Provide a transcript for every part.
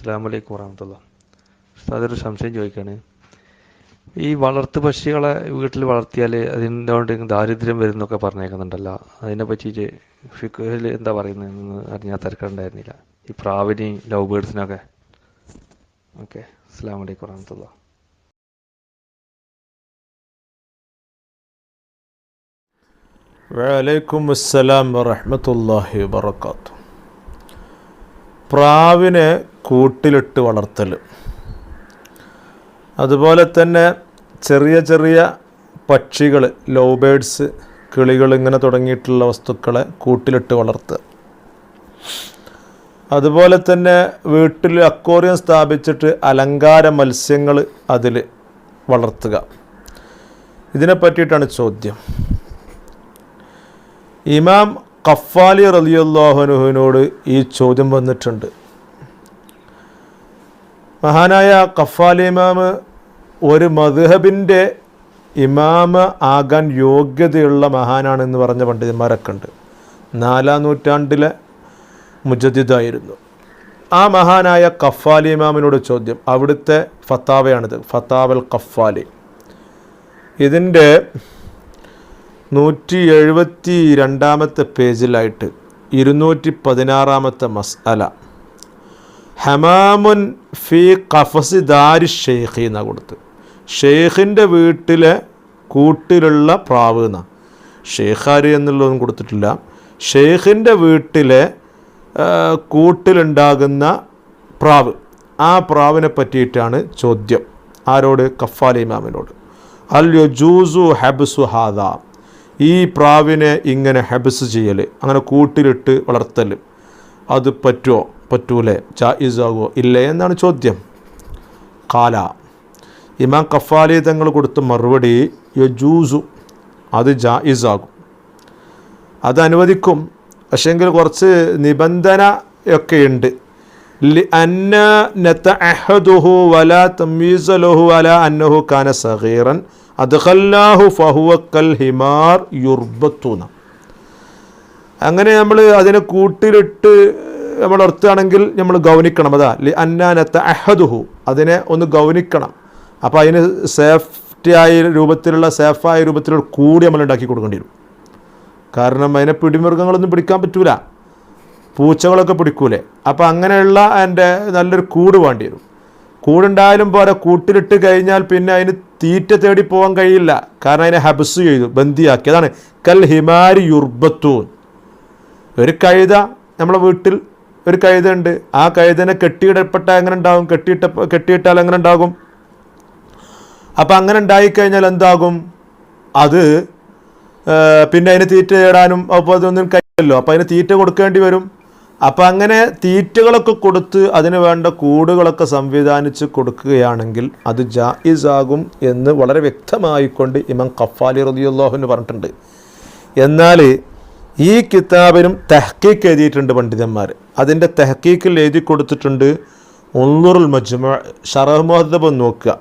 അസ്സാം വലൈക്കും വറഹമത്തുള്ള അതൊരു സംശയം ചോദിക്കുകയാണ് ഈ വളർത്തു പക്ഷികളെ വീട്ടിൽ വളർത്തിയാൽ അതിന്റെ ദാരിദ്ര്യം വരുന്നൊക്കെ പറഞ്ഞേക്കുന്നുണ്ടല്ലോ. അതിനെ പറ്റിയിട്ട് ഫിക്കുഹിൽ എന്താ പറയുന്നതെന്ന് അറിഞ്ഞാൽ തിരക്കുണ്ടായിരുന്നില്ല ഈ പ്രാവിനെയും ലവ് ബേഡ്സിനൊക്കെ ഓക്കെ അസ്സാം വലൈക്കും വറഹമത്തുള്ള. വലൈക്കും അസ്സലാം വറഹമത്തല്ലാഹി വബർക്കാത്തു പ്രാവിനെ കൂട്ടിലിട്ട് വളർത്തൽ അതുപോലെ തന്നെ ചെറിയ ചെറിയ പക്ഷികൾ ലോ ബേഡ്സ് കിളികൾ ഇങ്ങനെ തുടങ്ങിയിട്ടുള്ള വസ്തുക്കളെ കൂട്ടിലിട്ട് വളർത്തുക അതുപോലെ തന്നെ വീട്ടിൽ അക്വേറിയം സ്ഥാപിച്ചിട്ട് അലങ്കാര മത്സ്യങ്ങൾ അതിൽ വളർത്തുക. ഇതിനെ പറ്റിയിട്ടാണ് ചോദ്യം. ഇമാം കഫാലി റലിയുല്ലാഹുനുഹിനോട് ഈ ചോദ്യം വന്നിട്ടുണ്ട്. മഹാനായ കഫാൽ ഇമാമ് ഒരു മധുഹബിന്റെ ഇമാമ ആകാൻ യോഗ്യതയുള്ള മഹാനാണെന്ന് പറഞ്ഞ പണ്ഡിതന്മാരൊക്കെ ഉണ്ട്. നാലാം നൂറ്റാണ്ടിലെ മുജദ്ദിദായിരുന്നു. ആ മഹാനായ കഫാലി ഇമാമിനോട് ചോദ്യം അവിടുത്തെ ഫത്താവയാണിത് ഫത്താവൽ കഫാലി. ഇതിന്റെ നൂറ്റി എഴുപത്തി രണ്ടാമത്തെ പേജിലായിട്ട് ഇരുന്നൂറ്റി പതിനാറാമത്തെ മസ്അല ഹമാമുൻ ഫി കഫസി ദാരി ഷെയ്ഖി എന്നാണ് കൊടുത്ത്. ഷെയ്ഖിന്റെ വീട്ടിലെ കൂട്ടിലുള്ള പ്രാവ് എന്നാണ് ഷെയ്ഖാരി എന്നുള്ളതൊന്നും കൊടുത്തിട്ടില്ല. ഷെയ്ഖിന്റെ വീട്ടിലെ കൂട്ടിലുണ്ടാകുന്ന പ്രാവ്. ആ പ്രാവിനെ പറ്റിയിട്ടാണ് ചോദ്യം. ആരോട്? കഫാലി ഇമാമിനോട്. അൽ യജൂസു ഹബ്സു ഹാദ. ഈ പ്രാവിനെ ഇങ്ങനെ ഹബ്സ് ചെയ്യൽ അങ്ങനെ കൂട്ടിലിട്ട് വളർത്തൽ അത് പറ്റുമോ പറ്റൂലേ? ജായിസാകുമോ ഇല്ലേ എന്നാണ് ചോദ്യം. കാല ഇമാം കഫാലി തങ്ങൾ കൊടുത്ത മറുപടി യജൂസു അത് ജായിസാകും. അത് അനുവദിക്കും. പക്ഷേങ്കിൽ കുറച്ച് നിബന്ധന ഒക്കെ ഉണ്ട്. വലാ അന്നഹു കാന ഹിമാർ അങ്ങനെ നമ്മൾ അതിനെ കൂട്ടിലിട്ട് നമ്മൾ നിർത്തുകയാണെങ്കിൽ നമ്മൾ ഗൗനിക്കണം. അതാ ലി അന്നാനത്ത അഹദുഹു. അതിനെ ഒന്ന് ഗൗനിക്കണം. അപ്പോൾ അതിന് സേഫ്റ്റിയായ രൂപത്തിലുള്ള സേഫായ രൂപത്തിലുള്ള കൂടി നമ്മൾ ഉണ്ടാക്കി കൊടുക്കേണ്ടി വരും. കാരണം അതിനെ പിടിമൃഗങ്ങളൊന്നും പിടിക്കാൻ പറ്റൂല. പൂച്ചകളൊക്കെ പിടിക്കൂലേ. അപ്പോൾ അങ്ങനെയുള്ള എന്റെ നല്ലൊരു കൂട് വേണ്ടി വരും. കൂടുണ്ടായാലും പോരാ കൂട്ടിലിട്ട് കഴിഞ്ഞാൽ പിന്നെ അതിന് തീറ്റ തേടി പോകാൻ കഴിയില്ല. കാരണം അതിനെ ഹബ്സ് ചെയ്തു ബന്ദിയാക്കി. അതാണ് കൽ ഹിമാരി യുർബത്തൂൻ. ഒരു കഴുത നമ്മളെ വീട്ടിൽ ഒരു കഴുതുണ്ട് ആ കഴുതനെ കെട്ടിയിടപ്പെട്ടാൽ എങ്ങനെ ഉണ്ടാകും കെട്ടിയിട്ട കെട്ടിയിട്ടാൽ എങ്ങനെ ഉണ്ടാകും? അപ്പം അങ്ങനെ ഉണ്ടായിക്കഴിഞ്ഞാൽ എന്താകും? അത് പിന്നെ അതിന് തീറ്റ തേടാനും അപ്പോൾ അതൊന്നും കഴിയില്ലല്ലോ. അപ്പോൾ അതിന് തീറ്റ കൊടുക്കേണ്ടി വരും. അപ്പം അങ്ങനെ തീറ്റകളൊക്കെ കൊടുത്ത് അതിന് വേണ്ട കൂടുകളൊക്കെ സംവിധാനിച്ച് കൊടുക്കുകയാണെങ്കിൽ അത് ജായിസ് ആകും എന്ന് വളരെ വ്യക്തമായിക്കൊണ്ട് ഇമാം കഫാലി റതിയുള്ളാഹുന്ന് പറഞ്ഞിട്ടുണ്ട്. എന്നാൽ ഈ കിതാബിനും തെഹ്ക്കീക്ക് എഴുതിയിട്ടുണ്ട് പണ്ഡിതന്മാർ. അതിന്റെ തെഹ്ക്കീക്കിൽ എഴുതി കൊടുത്തിട്ടുണ്ട് ഉള്ളുറുൽ മജ്മ ഷറഹ് മുഹദ്ദബ് നോക്കുക.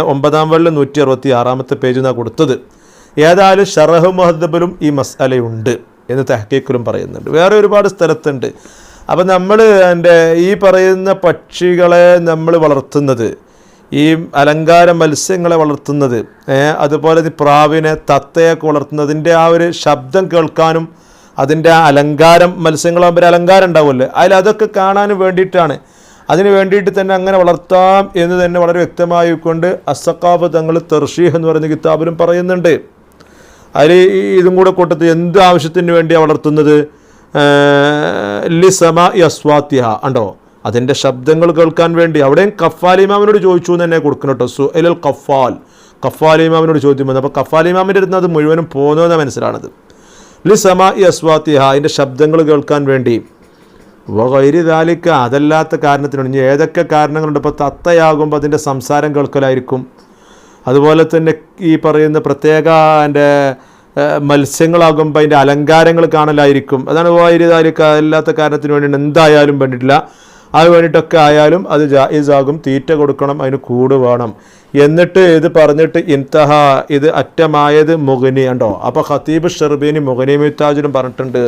ഒമ്പതാം വള്ളിൽ നൂറ്റി അറുപത്തി ആറാമത്തെ പേജ് നിന്നാണ് കൊടുത്തത്. ഏതായാലും ഷറഹ് മുഹദ്ദബിലും ഈ മസാലയുണ്ട് എന്ന് തെഹക്കീക്കിലും പറയുന്നുണ്ട്. വേറെ ഒരുപാട് സ്ഥലത്തുണ്ട്. അപ്പം നമ്മൾ എന്റെ ഈ പറയുന്ന പക്ഷികളെ നമ്മൾ വളർത്തുന്നത് ഈ അലങ്കാര മത്സ്യങ്ങളെ വളർത്തുന്നത് അതുപോലെ പ്രാവിനെ തത്തയൊക്കെ വളർത്തുന്നതിന്റെ ആ ഒരു ശബ്ദം കേൾക്കാനും അതിന്റെ ആ അലങ്കാരം മത്സ്യങ്ങളാകുമ്പോൾ ഒരു അലങ്കാരം ഉണ്ടാവുമല്ലോ. അതിൽ അതൊക്കെ കാണാനും വേണ്ടിയിട്ടാണ്. അതിന് വേണ്ടിയിട്ട് തന്നെ അങ്ങനെ വളർത്താം എന്ന് തന്നെ വളരെ വ്യക്തമായി കൊണ്ട് അസക്കാബ് തങ്ങൾ തെർഷീഹ് എന്ന് പറയുന്ന കിതാബിലും പറയുന്നുണ്ട്. അതിൽ ഇതും കൂടെ കൂട്ടത്തിൽ എന്ത് ആവശ്യത്തിന് വേണ്ടിയാണ് വളർത്തുന്നത്? ലി സമ അസ്വാത്തിഹ ഉണ്ടോ അതിന്റെ ശബ്ദങ്ങൾ കേൾക്കാൻ വേണ്ടി. അവിടെയും കഫാലിമാമിനോട് ചോദിച്ചു എന്ന് തന്നെ കൊടുക്കണം കേട്ടോ സുഹൽ കഫാൽ കഫാലിമാമിനോട് ചോദ്യം വന്നു. അപ്പോൾ കഫാലിമാമിന്റെ അടുത്ത് അത് മുഴുവനും പോകുന്നതെന്ന് മനസ്സിലാണത്. ലി സമ അസ്വാത്തിഹ അതിന്റെ ശബ്ദങ്ങൾ കേൾക്കാൻ വേണ്ടി. വൈരി ദാലിക്ക അതല്ലാത്ത കാരണത്തിനുണ്ട് ഇനി ഏതൊക്കെ കാരണങ്ങളുണ്ട്? ഇപ്പോൾ തത്തയാകുമ്പോൾ അതിന്റെ സംസാരം കേൾക്കലായിരിക്കും. അതുപോലെ തന്നെ ഈ പറയുന്ന പ്രത്യേക എന്റെ മത്സ്യങ്ങളാകുമ്പോൾ അതിന്റെ അലങ്കാരങ്ങൾ കാണലായിരിക്കും. അതാണ് വൈരി ദാലിക്ക അതല്ലാത്ത കാരണത്തിന് വേണ്ടിയിട്ട് എന്തായാലും വേണ്ടിയിട്ടില്ല. അത് വേണ്ടിയിട്ടൊക്കെ ആയാലും അത് ജായിസാകും തീറ്റ കൊടുക്കണം അതിന് കൂട് വേണം. എന്നിട്ട് ഇത് പറഞ്ഞിട്ട് ഇൻതഹ ഇത് അറ്റമായത് മുഗനി ഉണ്ടോ അപ്പോൾ ഖത്തീബ് ഷെർബീനി മുഗനി മിത്താജിനും പറഞ്ഞിട്ടുണ്ട്.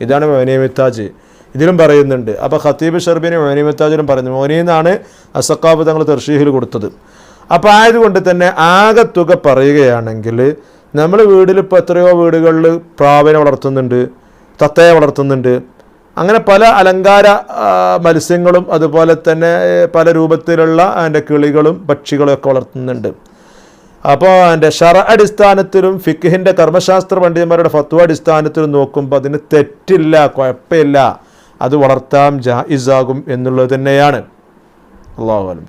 ഇതാണ് മുഗനി മിത്താജ്. ഇതിലും പറയുന്നുണ്ട്. അപ്പോൾ ഖത്തീബ് ഷെർബീനി ഷർബിന് മിത്താജിനും പറയുന്നു. മോനിന്നാണ് അസക്കാബ് തങ്ങൾ തെർഷീഹിൽ കൊടുത്തത്. അപ്പോൾ ആയതുകൊണ്ട് തന്നെ ആകെ തുക പറയുകയാണെങ്കിൽ നമ്മൾ വീട്ടിൽ എത്രയോ വീടുകളിൽ പ്രാവിനെ വളർത്തുന്നുണ്ട് തത്തയെ വളർത്തുന്നുണ്ട് അങ്ങനെ പല അലങ്കാര മത്സ്യങ്ങളും അതുപോലെ തന്നെ പല രൂപത്തിലുള്ള അതിന്റെ കിളികളും പക്ഷികളും ഒക്കെ വളർത്തുന്നുണ്ട്. അപ്പോൾ അതിന്റെ ഷറ അടിസ്ഥാനത്തിലും ഫിഖിന്റെ കർമ്മശാസ്ത്ര പണ്ഡിതന്മാരുടെ ഫത്വ അടിസ്ഥാനത്തിലും നോക്കുമ്പോൾ അതിന് തെറ്റില്ല കുഴപ്പമില്ല. അത് വളർത്താം ജായിസാകും എന്നുള്ളത് തന്നെയാണ്. അള്ളാഹു അലം